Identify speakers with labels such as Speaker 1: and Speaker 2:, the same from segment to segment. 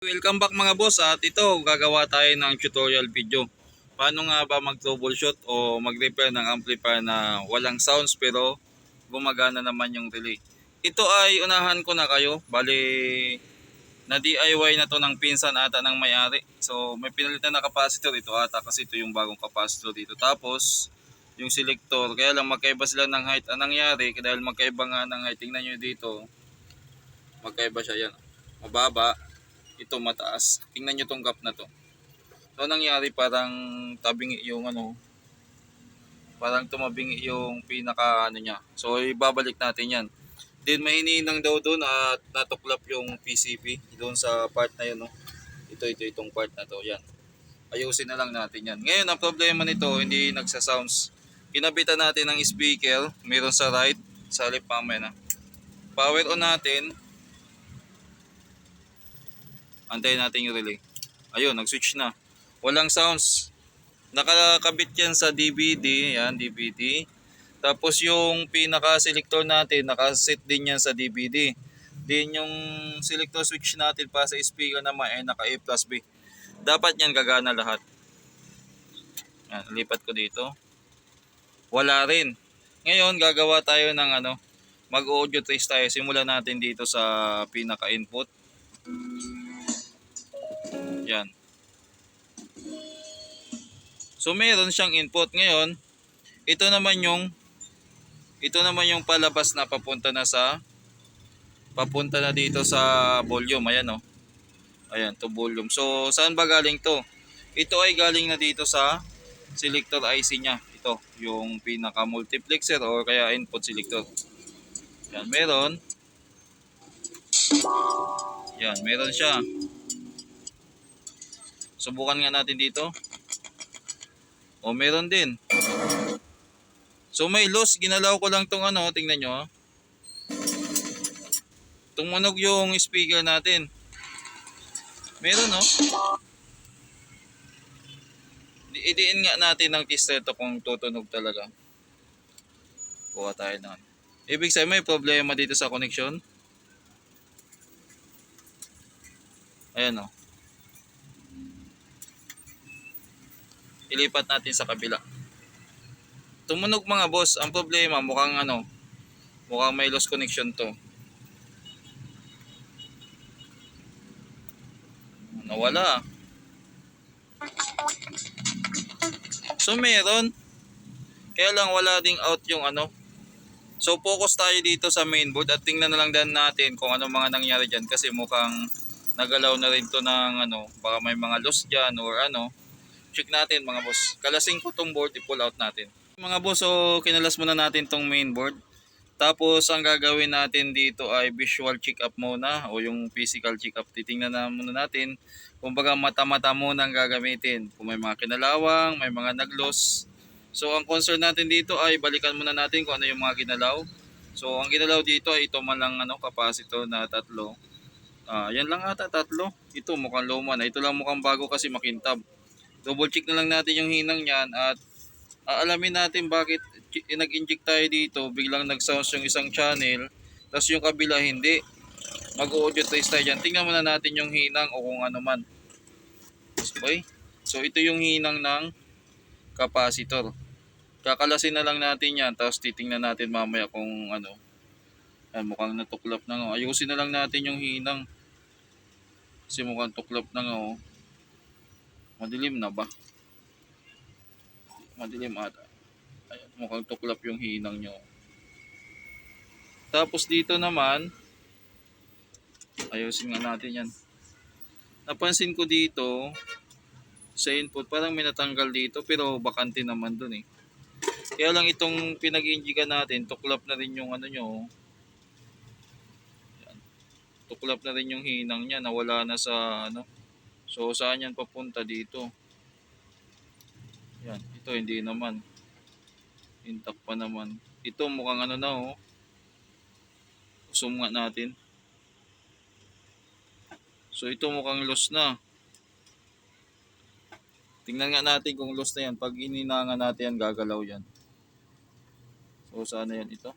Speaker 1: Welcome back mga boss at ito gagawa tayo ng tutorial video. Paano nga ba mag-troubleshoot o mag-repair ng amplifier na walang sounds pero gumagana naman yung relay. Ito ay unahan ko na kayo. Bali na DIY na to ng pinsan ata ng may-ari. So may pinalitan na capacitor ito ata kasi ito yung bagong capacitor dito. Tapos yung selector kaya lang magkaiba sila ng height. Anong nangyari dahil magkaiba nga ng height. Tingnan nyo dito. Magkaiba siya yan. Mababa ito mataas. Tingnan nyo tong gap na to. So nangyari parang tabingi yung ano, parang tumabingi yung pinaka ano niya. So ibabalik natin yan. Then may hinihinang daw doon at natuklap yung PCB doon sa part na yun. No? Ito, ito, itong part na to. Yan. Ayusin na lang natin yan. Ngayon, ang problema nito, hindi nagsa-sounds. Kinabitan natin ng speaker. Meron sa right. Sa left mamaya na. Power on natin. Antayin natin yung relay. Ayun, nag-switch na. Walang sounds. Nakakabit yan sa DVD. Yan, DVD. Tapos yung pinaka-selector natin, nakaset din yan sa DVD. Din yung selector switch natin pa sa speaker naman ay naka A plus B. Dapat yan gagana lahat. Yan, lipat ko dito. Wala rin. Ngayon, gagawa tayo ng ano, mag-audio trace tayo. Simulan natin dito sa pinaka-input. Yan. So meron siyang input ngayon. Ito naman yung ito naman yung palabas na papunta na sa papunta na dito sa volume. Ayan oh. Ayan, to volume. So saan ba galing to? Ito ay galing na dito sa selector IC niya. Ito, yung pinaka multiplexer or kaya input selector. Yan, meron. Yan, meron siya. Subukan nga natin dito. O meron din. So may loss, ginalaw ko lang tong ano, tingnan nyo. ah. Tumunog yung speaker natin. Meron no? Di- Idiin nga natin ng tester to kung tutunog talaga. Kuha tayo na. Ibig sabihin may problema dito sa connection. Ayan o. ilipat natin sa kabila. Tumunog mga boss, ang problema mukhang ano, mukhang may lost connection to. Nawala. So meron. Kaya lang wala ding out yung ano. So focus tayo dito sa mainboard at tingnan na lang din natin kung ano mga nangyari dyan kasi mukhang nagalaw na rin to ng ano, baka may mga loss dyan or ano check natin mga boss. Kalasing ko tong board, i-pull out natin. Mga boss, so kinalas muna natin tong main board. Tapos ang gagawin natin dito ay visual check up muna o yung physical check up. Titingnan na muna natin. Kumbaga mata-mata muna ang gagamitin. Kung may mga kinalawang, may mga nag-loss. So ang concern natin dito ay balikan muna natin kung ano yung mga ginalaw. So ang ginalaw dito ay ito man lang ano, capacitor na tatlo. Ah, yan lang ata tatlo. Ito mukhang luma na. Ito lang mukhang bago kasi makintab double check na lang natin yung hinang niyan at aalamin natin bakit nag-inject tayo dito biglang nag-sounds yung isang channel tapos yung kabila hindi. Mag-audio trace tayo dyan. Tingnan muna natin yung hinang o kung ano man. Okay so ito yung hinang ng capacitor. Kakalasin na lang natin yan tapos titingnan natin mamaya kung ano. Yan, mukhang natuklap na nga. Ayusin na lang natin yung hinang. Kasi mukhang tuklap na nga oh Madilim na ba? Madilim ata. Ayan, mukhang tuklap yung hinang nyo. Tapos dito naman, ayusin nga natin yan. Napansin ko dito, sa input, parang may natanggal dito, pero bakante naman dun eh. Kaya lang itong pinag-injigan natin, tuklap na rin yung ano nyo. Yan. Tuklap na rin yung hinang niya, nawala na sa ano, So saan yan papunta dito? Yan, ito hindi naman. Intact pa naman. Ito mukhang ano na oh. Zoom nga natin. So ito mukhang lost na. Tingnan nga natin kung lost na yan. Pag ininanga natin yan, gagalaw yan. So sana yan ito?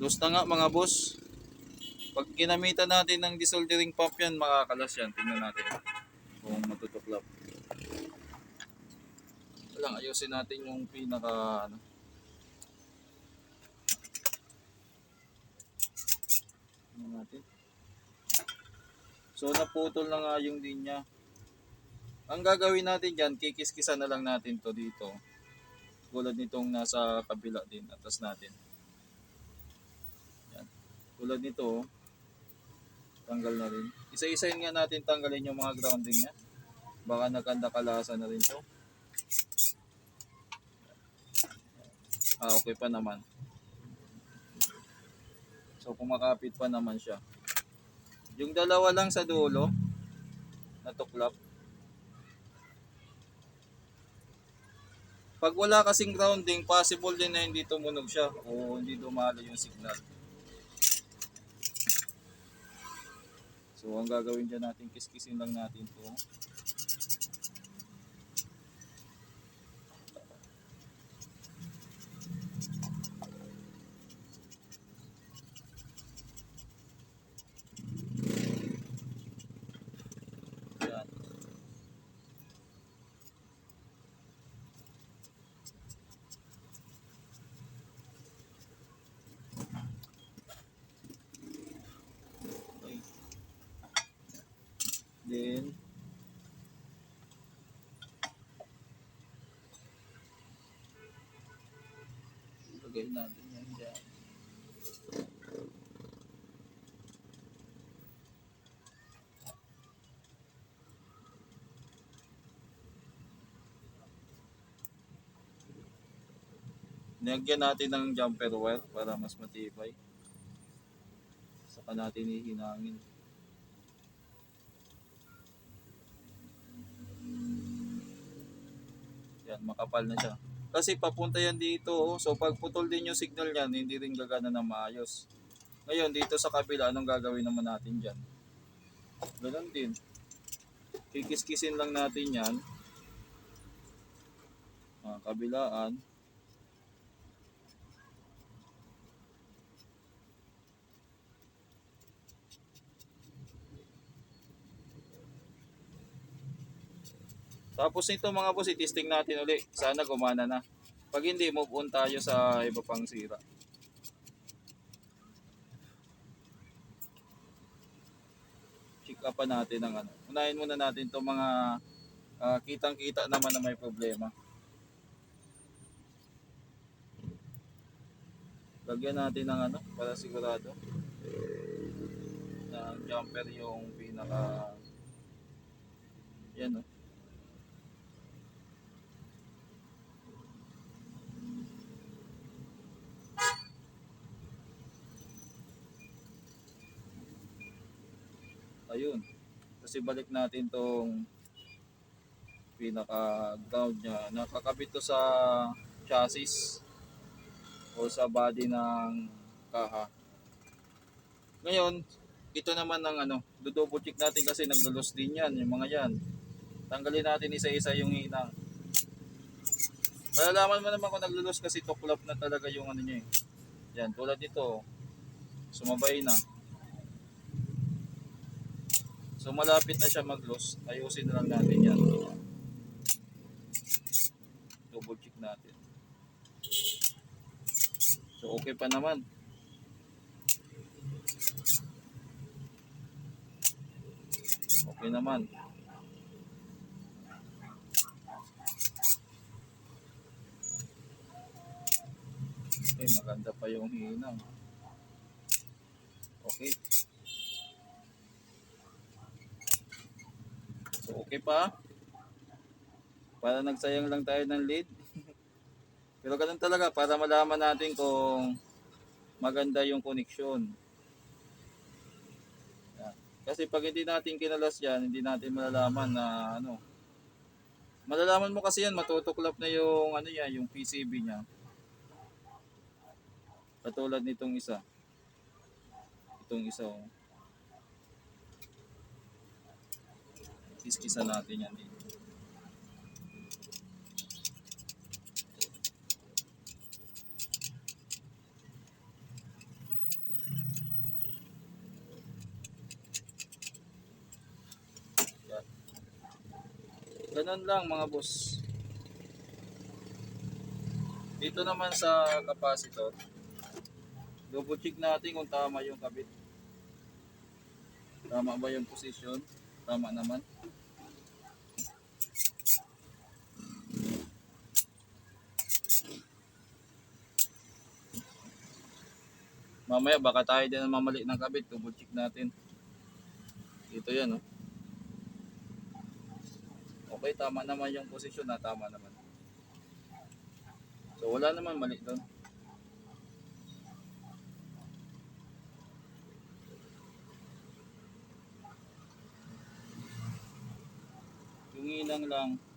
Speaker 1: Loose na nga mga boss. Pag ginamitan natin ng desoldering pump yan, makakalas yan. Tingnan natin kung matutuklap. Lang, ayusin natin yung pinaka ano. Natin. So naputol na nga yung linya. Ang gagawin natin dyan, kikis-kisan na lang natin to dito. Tulad nitong nasa kabila din, atas natin. Tulad nito, oh. tanggal na rin. Isa-isayin nga natin tanggalin yung mga grounding niya. Baka nagkanda-kalasa na rin to. Ah, okay pa naman. So, kumakapit pa naman siya. Yung dalawa lang sa dulo, natuklap. Pag wala kasing grounding, possible din na hindi tumunog siya o hindi dumalo yung signal. So, ang gagawin dyan natin, kiskisin lang natin to. Yan. Okay. Then, lagay natin yan dyan. Nilagyan natin ng jumper wire para mas matibay. Saka natin ihinangin. Yan, makapal na siya. Kasi papunta yan dito, oh. so pag putol din yung signal niyan, hindi rin gagana na maayos. Ngayon, dito sa kabila, anong gagawin naman natin dyan? Ganun din. Kikis-kisin lang natin yan. Ah, kabilaan. Tapos nito mga boss, itisting natin uli. Sana gumana na. Pag hindi, move on tayo sa iba pang sira. Check up natin ang ano. Unahin muna natin itong mga ah, kitang-kita naman na may problema. Lagyan natin ng ano, para sigurado. Na jumper yung pinaka yan oh. Ayun. Kasi balik natin tong pinaka ground niya. Nakakabit to sa chassis o sa body ng kaha. Ngayon ito naman ng ano double check natin kasi naglulos din yan yung mga yan. Tanggalin natin isa-isa yung hinang malalaman mo naman kung naglulos kasi tuklap na talaga yung ano niya eh. Yan tulad nito sumabay na So malapit na siya mag-loss. Ayusin na lang natin yan. Double check natin. So okay pa naman. Okay naman. Okay, maganda pa yung hinang. Okay. Okay pa. Para nagsayang lang tayo ng lead. Pero ganun talaga, para malaman natin kung maganda yung connection. Kasi pag hindi natin kinalas yan, hindi natin malalaman na ano. Malalaman mo kasi yan, matutuklap na yung ano yan, yung PCB niya. Katulad nitong isa. Itong isa oh. Kiskisa natin yan dito. Ganun lang mga boss. Dito naman sa capacitor, double check natin kung tama yung kabit. Tama ba yung position? Tama naman. Mamaya baka tayo din ang mamali ng kabit. Double check natin. Dito yan oh. Okay, tama naman yung posisyon na tama naman. So wala naman mali doon. Yung ilang lang.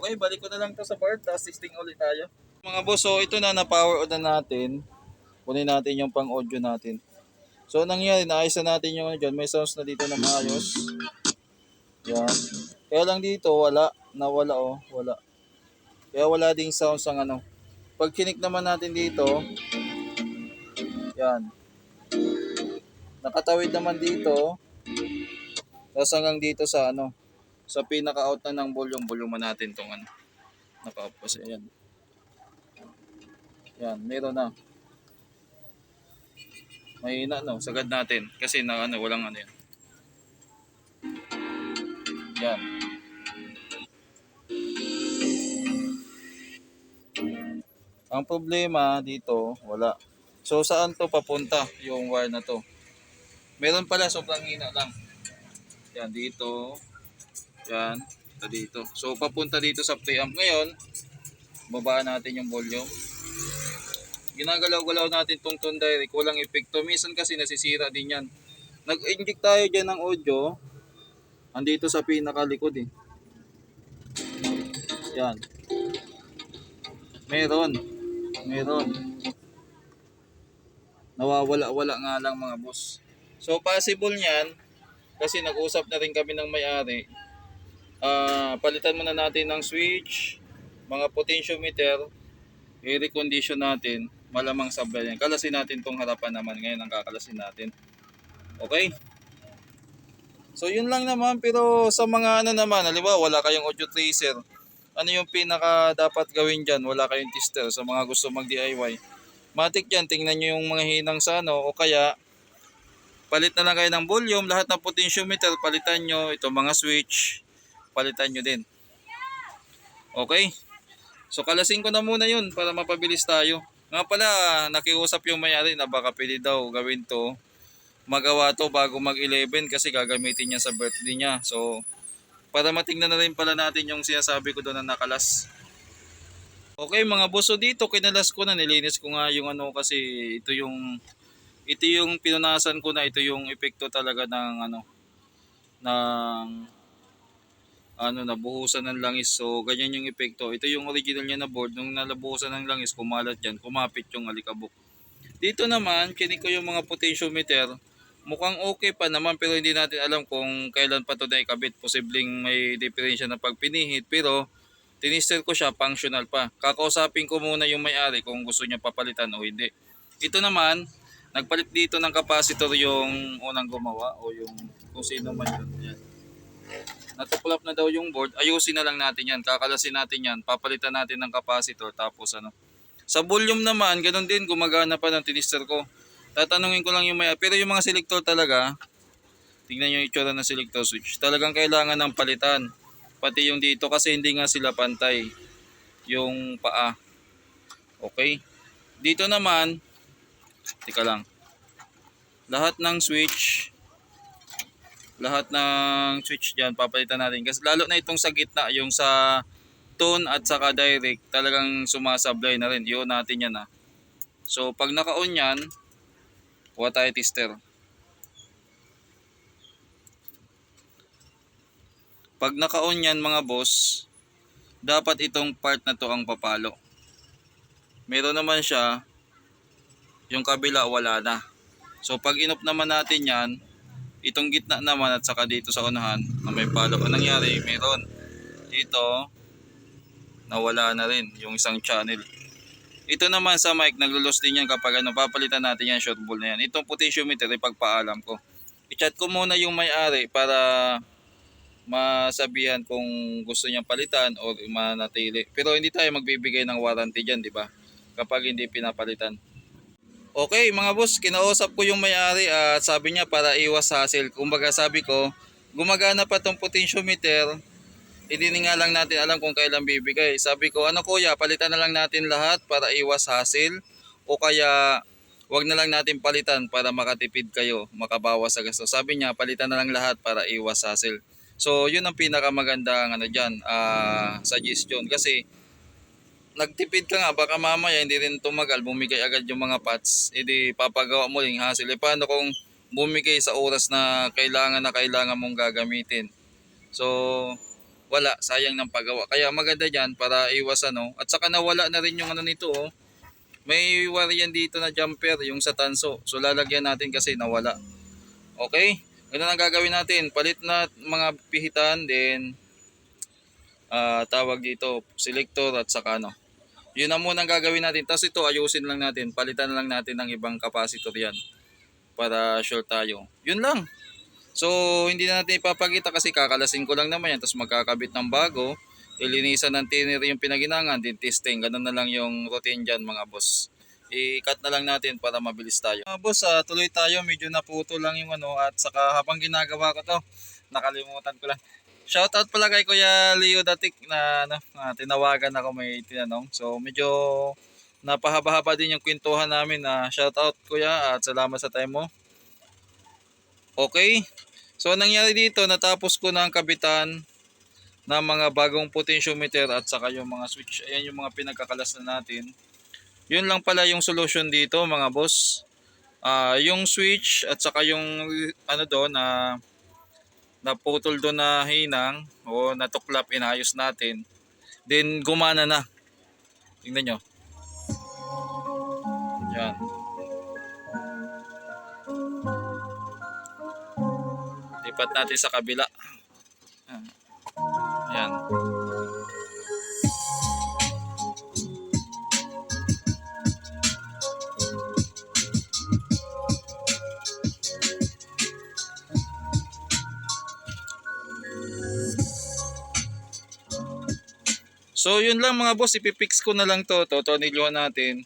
Speaker 1: Okay, balik ko na lang to sa board, tapos testing ulit tayo. Mga boss, so ito na na-power on na natin. Kunin natin yung pang audio natin. So nangyari, naayos na natin yung ano dyan. May sounds na dito na maayos. Yan. Kaya lang dito, wala. Nawala oh, wala. Kaya wala ding sounds ang ano. Pag kinik naman natin dito, yan. Nakatawid naman dito. Tapos hanggang dito sa ano, sa pinaka-out na ng volume, volume natin tong ano. Naka-off kasi yan. Meron na. Mahina no, sagad natin kasi na ano, walang ano yan. Yan. Ang problema dito, wala. So saan to papunta yung wire na to? Meron pala sobrang hina lang. Yan dito. Yan, ito dito. So papunta dito sa preamp ngayon. Babaan natin yung volume. Ginagalaw-galaw natin tong tone direct, walang epekto. Minsan kasi nasisira din yan. Nag-inject tayo dyan ng audio. Andito sa pinakalikod eh. Yan. Meron. Meron. Nawawala-wala nga lang mga boss. So possible niyan kasi nag-usap na rin kami ng may-ari. Ah, palitan muna natin ng switch, mga potentiometer, i-recondition natin, malamang sablay yan. Kalasin natin tong harapan naman ngayon ang kakalasin natin. Okay? So yun lang naman pero sa mga ano naman, halimbawa wala kayong audio tracer, ano yung pinaka dapat gawin dyan? Wala kayong tester sa mga gusto mag DIY. Matik yan, tingnan nyo yung mga hinang sa ano o kaya palit na lang kayo ng volume, lahat ng potentiometer palitan nyo, ito mga switch, palitan nyo din. Okay? So kalasin ko na muna yun para mapabilis tayo. Nga pala, nakiusap yung mayari na baka pwede daw gawin to. Magawa to bago mag-11 kasi gagamitin niya sa birthday niya. So, para matingnan na rin pala natin yung sinasabi ko doon na nakalas. Okay mga boss, so dito kinalas ko na, nilinis ko nga yung ano kasi ito yung ito yung pinunasan ko na ito yung epekto talaga ng ano ng ano nabuhusan ng langis. So ganyan yung epekto. Ito yung original niya na board. Nung nalabuhusan ng langis kumalat yan. Kumapit yung alikabok. Dito naman kinik ko yung mga potentiometer. Mukhang okay pa naman pero hindi natin alam kung kailan pa to na ikabit posibleng may diferensya na pagpinihit pero tinister ko siya functional pa. Kakausapin ko muna yung may-ari kung gusto niya papalitan o hindi. Ito naman nagpalit dito ng capacitor yung unang gumawa o yung kung sino man yun. Yan. Natuklap na daw yung board. Ayusin na lang natin yan. Kakalasin natin yan. Papalitan natin ng capacitor. Tapos ano. Sa volume naman, ganun din. Gumagana pa ng tinister ko. Tatanungin ko lang yung may... Pero yung mga selector talaga, tingnan yung itsura ng selector switch. Talagang kailangan ng palitan. Pati yung dito kasi hindi nga sila pantay. Yung paa. Okay. Dito naman, Tika lang. Lahat ng switch, lahat ng switch dyan, papalitan natin. Kasi lalo na itong sa gitna, yung sa tone at saka direct, talagang sumasablay na rin. Yun natin yan ha. So, pag naka-on yan, kuha tayo tester. Pag naka-on yan mga boss, dapat itong part na to ang papalo. Meron naman siya, yung kabila wala na. So pag inop naman natin yan, Itong gitna naman at saka dito sa unahan na may palo. Ang nangyari, meron. Dito, nawala na rin yung isang channel. Ito naman sa mic, naglulos din yan kapag ano, papalitan natin yan short ball na yan. Itong potentiometer, ipagpaalam ko. I-chat ko muna yung may-ari para masabihan kung gusto niyang palitan o manatili. Pero hindi tayo magbibigay ng warranty dyan, di ba? Kapag hindi pinapalitan. Okay, mga boss, kinausap ko yung may-ari at sabi niya para iwas hassle. Kumbaga sabi ko, gumagana pa tong potentiometer, hindi nga lang natin alam kung kailan bibigay. Sabi ko, ano kuya, palitan na lang natin lahat para iwas hassle o kaya wag na lang natin palitan para makatipid kayo, makabawas sa gasto. Sabi niya, palitan na lang lahat para iwas hassle. So, yun ang pinakamagandang ano diyan, ah suggestion kasi nagtipid ka nga, baka mamaya hindi rin tumagal, bumigay agad yung mga parts, edi papagawa mo rin hassle. E, paano kung bumigay sa oras na kailangan na kailangan mong gagamitin? So, wala, sayang ng paggawa. Kaya maganda dyan para iwas ano. At saka nawala na rin yung ano nito oh. May variant dito na jumper, yung sa tanso. So lalagyan natin kasi nawala. Okay? Ganun ang gagawin natin. Palit na mga pihitan, then ah tawag dito, selector at saka ano. Yun na muna ang gagawin natin. Tapos ito, ayusin lang natin. Palitan lang natin ng ibang capacitor yan. Para sure tayo. Yun lang. So, hindi na natin ipapakita kasi kakalasin ko lang naman yan. Tapos magkakabit ng bago. Ilinisan ng thinner yung pinaginangan. Din testing. Ganun na lang yung routine dyan mga boss. I-cut na lang natin para mabilis tayo. Mga boss, ah, tuloy tayo. Medyo naputo lang yung ano. At saka habang ginagawa ko to, nakalimutan ko lang. Shoutout pala kay Kuya Leo Datik na ano, ah, tinawagan ako may tinanong. So medyo napahaba-haba din yung kwentuhan namin na shoutout Kuya at salamat sa time mo. Okay. So ang nangyari dito, natapos ko na ang kabitan ng mga bagong potentiometer at saka yung mga switch. Ayan yung mga pinagkakalas na natin. Yun lang pala yung solution dito mga boss. Ah, yung switch at saka yung ano doon na naputol doon na hinang o natuklap inayos natin. Then gumana na. Tingnan nyo. Yan. Lipat natin sa kabila. Yan. So yun lang mga boss, ipipix ko na lang to, totonilyohan natin.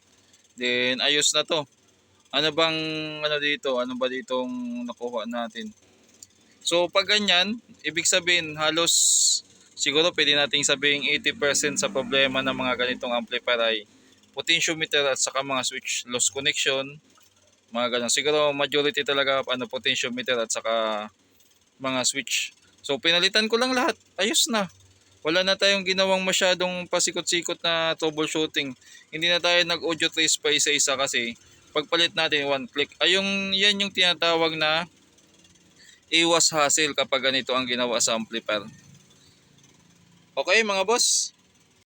Speaker 1: Then ayos na to. Ano bang ano dito? Ano ba ditong nakuha natin? So pag ganyan, ibig sabihin halos siguro pwede nating sabihin 80% sa problema ng mga ganitong amplifier ay potentiometer at saka mga switch loss connection, mga ganun. Siguro majority talaga ano potentiometer at saka mga switch. So pinalitan ko lang lahat. Ayos na. Wala na tayong ginawang masyadong pasikot-sikot na troubleshooting. Hindi na tayo nag-audio trace pa isa-isa kasi pagpalit natin one click. Ay yan yung tinatawag na iwas hassle kapag ganito ang ginawa sa amplifier. Okay mga boss?